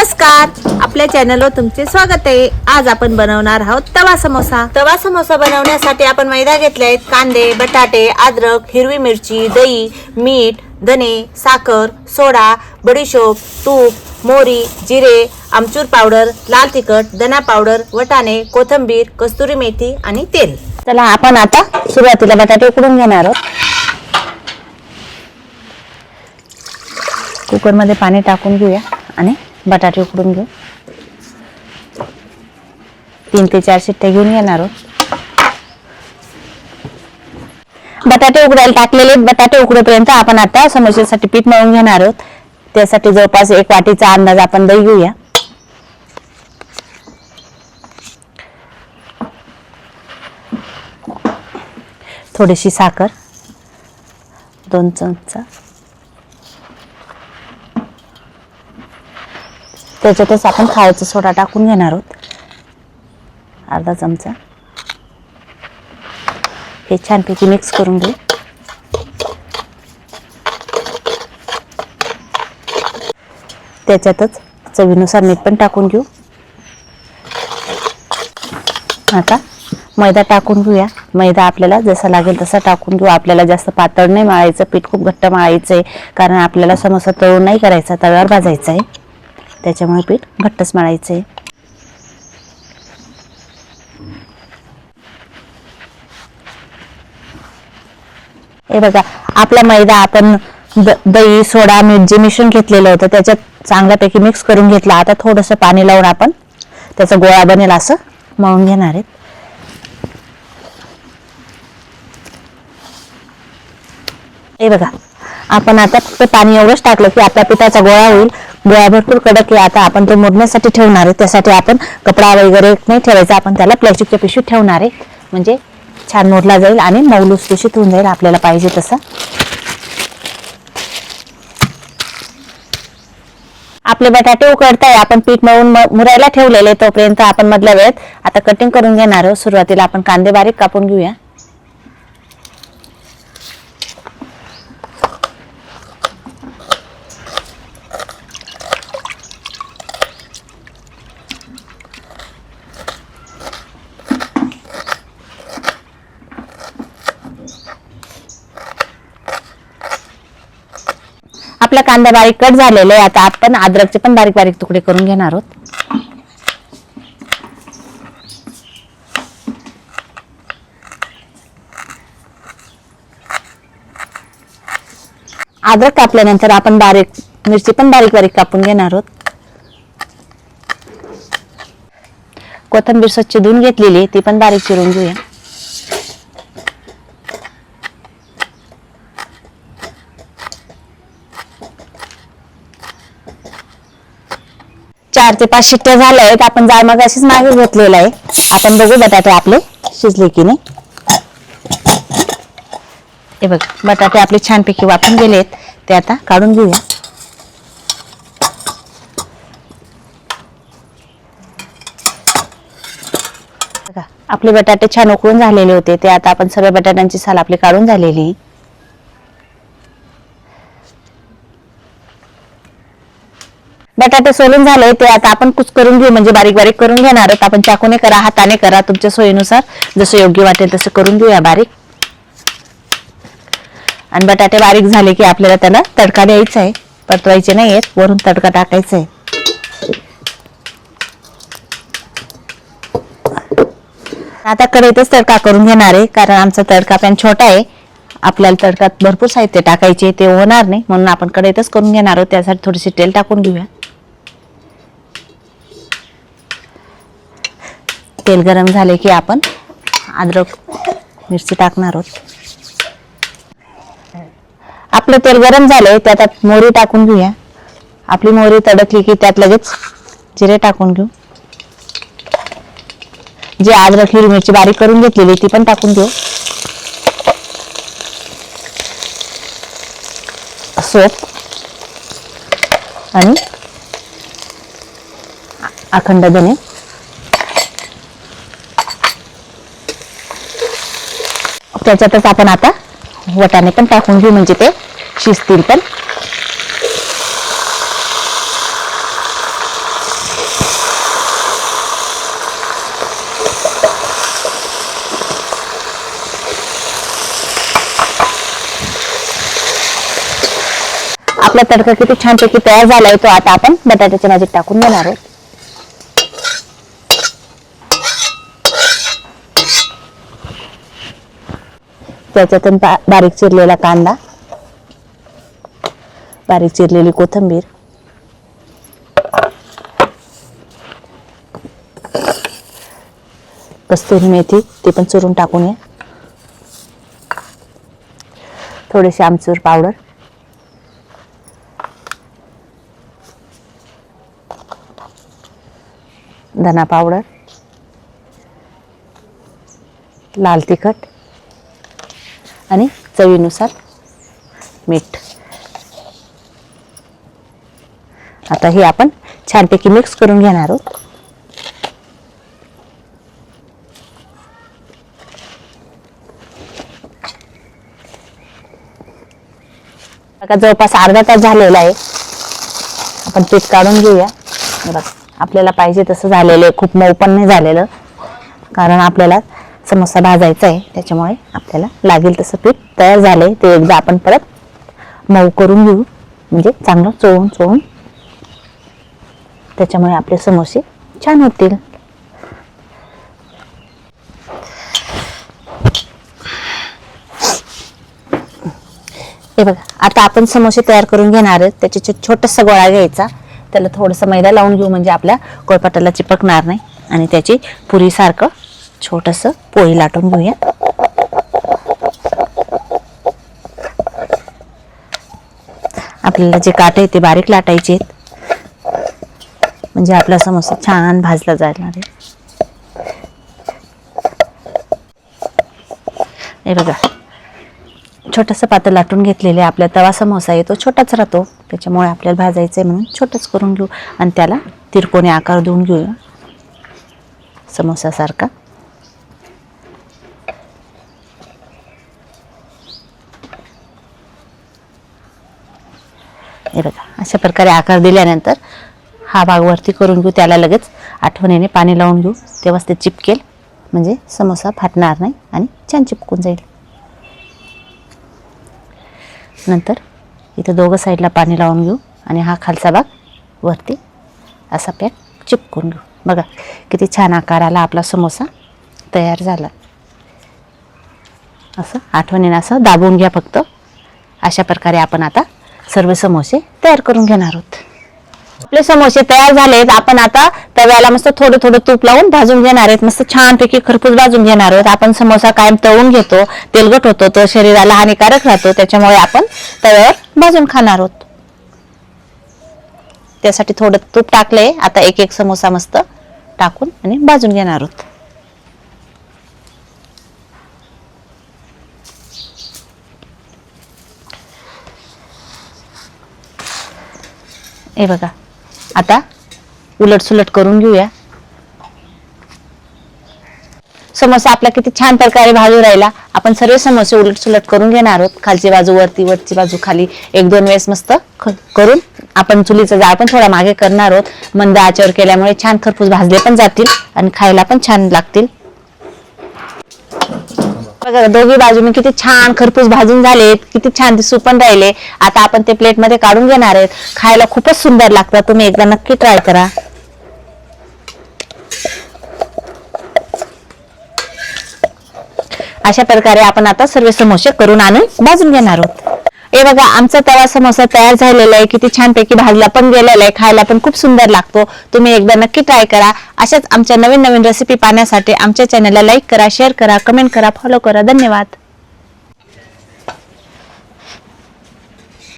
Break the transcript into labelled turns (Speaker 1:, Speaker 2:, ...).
Speaker 1: नमस्कार. आपल्या चॅनलवर तुमचे स्वागत आहे. आज आपण बनवणार आहोत तवा समोसा. तवा समोसा बनवण्यासाठी आपण मैदा घेतले आहेत कांदे बटाटे अद्रक हिरवी मिरची दही मीठ धने साखर सोडा बडीशोप तूप मोरी जिरे आमचूर पावडर लाल तिखट धना पावडर वटाणे कोथिंबीर कस्तुरी मेथी आणि तेल.
Speaker 2: चला आपण आता सुरुवातीला बटाटे उकडून घेणार आहोत. कुकरमध्ये पाणी टाकून घेऊया आणि बटाटे उकडून घेऊ. तीन ते चार शिट्ट्या घेऊन येणार आहोत. बटाटे उकडायला टाकलेले बटाटे उकडेपर्यंत आपण आता समोसेसाठी पीठ मळून घेणार आहोत. त्यासाठी जवळपास एक वाटीचा अंदाज आपण दही घेऊया. थोडीशी साखर दोन चमचा. त्याच्यातच आपण खायचा सोडा टाकून घेणार आहोत. अर्धा चमचा. हे छानपैकी मिक्स करून घेऊ. त्याच्यातच चवीनुसार मीठ पण टाकून घेऊ. आता मैदा टाकून घेऊया. मैदा आपल्याला जसा लागेल तसा टाकून घेऊ. आपल्याला जास्त पातळ नाही मळायचं. पीठ खूप घट्ट मळायचं आहे कारण आपल्याला समोसा तळून नाही करायचा. तव्यावर भाजायचा आहे त्याच्यामुळे पीठ घट्टच मळायचं आहे हे बघा आपला मैदा आपण द- दही सोडा मीठ जे मिश्रण घेतलेलं होतं त्याच्यात चांगल्यापैकी मिक्स करून घेतलं. आता थोडंसं पाणी लावून आपण त्याचा गोळा बनेल असं मळून घेणार आहेत. हे बघा आपण आता फक्त पाणी एवढंच टाकलं की आपल्या पिठाचा गोळा होईल. गोळा भरपूर कडक आहे. आता आपण तो मोडण्यासाठी ठेवणार आहे. त्यासाठी आपण कपडा वगैरे नाही ठेवायचा. आपण त्याला प्लॅस्टिकच्या पिशवीत ठेवणार आहे. म्हणजे छान मोडला जाईल आणि मऊ लुसलुशीत होऊन जाईल. आपल्याला पाहिजे तसं. आपले बटाटे उकडताय. आपण पीठ मळून म- मुरायला ठेवलेले तोपर्यंत आपण मधल्या वेळेत आता कटिंग करून घेणार आहोत. सुरुवातीला आपण कांदे बारीक कापून घेऊया. आपला कांदा बारीक कट झालेला आहे. आता आपण अद्रकचे पण बारीक बारीक तुकडे करून घेणार आहोत. अद्रक कापल्यानंतर आपण बारीक मिरची पण बारीक बारीक कापून घेणार आहोत. कोथिंबीर स्वच्छ धुवून घेतलेली ती पण बारीक चिरून घेऊया. चार ते पाच शिट्ट्या झाल्या आहेत. आपण जाळ मग अशीच मागे घेतलेला आहे. आपण बघू बटाटे आपले शिजले की नाही. हे बघ बटाटे आपले छानपैकी वाटून गेलेत ते आता काढून घेऊया. आपले बटाटे छान उकळून झालेले होते. ते आता आपण सगळ्या बटाट्यांची साल आपली काढून झालेली बटाटे सोलून झाले ते आता आपण कुच करून घेऊ म्हणजे बारीक बारीक करून घेणार आहोत. आपण चाकूने करा हाताने करा तुमच्या सोयीनुसार. जसं योग्य वाटेल तसं करून घेऊया बारीक. आणि बटाटे बारीक झाले की आपल्याला त्याला तडका द्यायचा आहे. परतवायचे नाही आहेत वरून तडका टाकायचा आहे. आता कढईतच तडका करून घेणार आहे कारण आमचा तडका पॅन छोटा आहे. आपल्याला तडकात भरपूर साहित्य टाकायचे ते होणार नाही. म्हणून आपण कढईतच करून घेणार आहोत. त्यासाठी थोडीशी तेल टाकून घेऊया. तेल गरम झाले की आपण अद्रक मिरची टाकणार आहोत. आपलं तेल गरम झालंय त्यात मोहरी टाकून घेऊया. आपली मोहरी तडकली की त्यात लगेच जिरे टाकून घेऊ. जी अद्रक हिरवी मिरची बारीक करून घेतलेली ती पण टाकून घेऊ. सोप. आणि अखंड धने. त्याच्यातच आपण आता वटाणे पण टाकून घेऊ म्हणजे ते शिजतील पण. आपला तडका किती छानपैकी तयार झालाय तो आता आपण बटाट्याच्या भाजीत टाकून घेणार आहोत. त्याच्यातून बा- बारीक चिरलेला कांदा बारीक चिरलेली कोथिंबीर कस्तुरी मेथी ती पण चुरून टाकून ये. थोडीशी आमचूर पावडर. धना पावडर. लाल तिखट. आणि चवीनुसार मीठ. आता हे आपण छानपैकी मिक्स करून घेणार आहोत. जवळपास अर्धा तास झालेला आहे. आपण पीठ काढून घेऊया. हे बघा आपल्याला पाहिजे तसं झालेलं आहे. खूप मऊ पण नाही झालेलं. कारण आपल्याला समोसा भाजायचा आहे त्याच्यामुळे आपल्याला लागेल तसं पीठ तयार झालंय. ते एकदा आपण परत मऊ करून घेऊ. म्हणजे चांगलं चोळून चोळून. त्याच्यामुळे आपले समोसे छान होतील. हे बघा आता आपण समोसे तयार करून घेणार आहेत. त्याचे छोटासा गोळा घ्यायचा. त्याला थोडंसं मैदा लावून घेऊ म्हणजे आपल्या कोळपाटाला चिपकणार नाही. आणि त्याची पुरीसारखं छोटंसं पोळी लाटून घेऊया. आपल्याला जे काटे ते बारीक लाटायचे आहेत. म्हणजे आपला समोसा छान भाजला जाणार आहे. हे बघा छोटंसं पातळ लाटून घेतलेले आपला तवा समोसा आहे तो छोटाच राहतो. त्याच्यामुळे आपल्याला भाजायचं आहे म्हणून छोटंच करून घेऊ. आणि त्याला तिरकोणी आकार देऊन घेऊया. समोसासारखा हे बघा. अशा प्रकारे आकार दिल्यानंतर हा भाग वरती करून घेऊ. त्याला लगेच आठवणीने पाणी लावून घेऊ. तेव्हाच ते चिपकेल. म्हणजे समोसा फाटणार नाही आणि छान चिपकून जाईल. नंतर इथं दोघं साईडला पाणी लावून घेऊ आणि हा खालचा भाग वरती असा पॅक चिपकून घेऊ. बघा किती छान आकार आला आपला समोसा तयार झाला. असं आठवणीनं असं दाबून घ्या फक्त. अशा प्रकारे आपण आता सर्व समोसे तयार करून घेणार आहोत. आपले समोसे तयार झालेत. आपण आता तव्याला मस्त थोडं थोडं तूप लावून भाजून घेणार आहेत. मस्त छानपैकी खरपूस भाजून घेणार आहोत. आपण समोसा कायम तळून घेतो. तेलगट होतो. तो शरीराला हानिकारक राहतो. त्याच्यामुळे आपण तव्यावर भाजून खाणार आहोत. त्यासाठी थोडं तूप टाकलंय आता एक एक समोसा मस्त टाकून आणि भाजून घेणार आहोत. हे बघा. आता उलटसुलट करून घेऊया. समोसा आपला किती छान प्रकारे भाजू राहिला. आपण सर्व समोसे उलट सुलट करून घेणार आहोत. खालची बाजू वरती वरची बाजू खाली. एक दोन वेळेस मस्त करून आपण चुलीचा जाळ पण थोडा मागे करणार आहोत. मंद आचेवर केल्यामुळे छान खरपूस भाजले पण जातील आणि खायला पण छान लागतील. बघा दोघी बाजूने किती छान खरपूस भाजून झालेत किती छान दिसू पण राहिले. आता आपण ते प्लेटमध्ये काढून घेणार आहेत. खायला खूपच सुंदर लागतात. तुम्ही एकदा नक्की ट्राय करा. अशा प्रकारे आपण आता सर्व समोसे करून आणून भाजून घेणार आहोत. हे बघा आमचा तवा समोसा तयार झालेला आहे किती छानपैकी भाजला पण गेलेला आहे खायला पण खूप सुंदर लागतो. तुम्ही एकदा नक्की ट्राय करा. अशाच आमच्या नवीन नवीन रेसिपी पाहण्यासाठी आमच्या चॅनलला लाईक करा शेअर करा कमेंट करा फॉलो करा. धन्यवाद.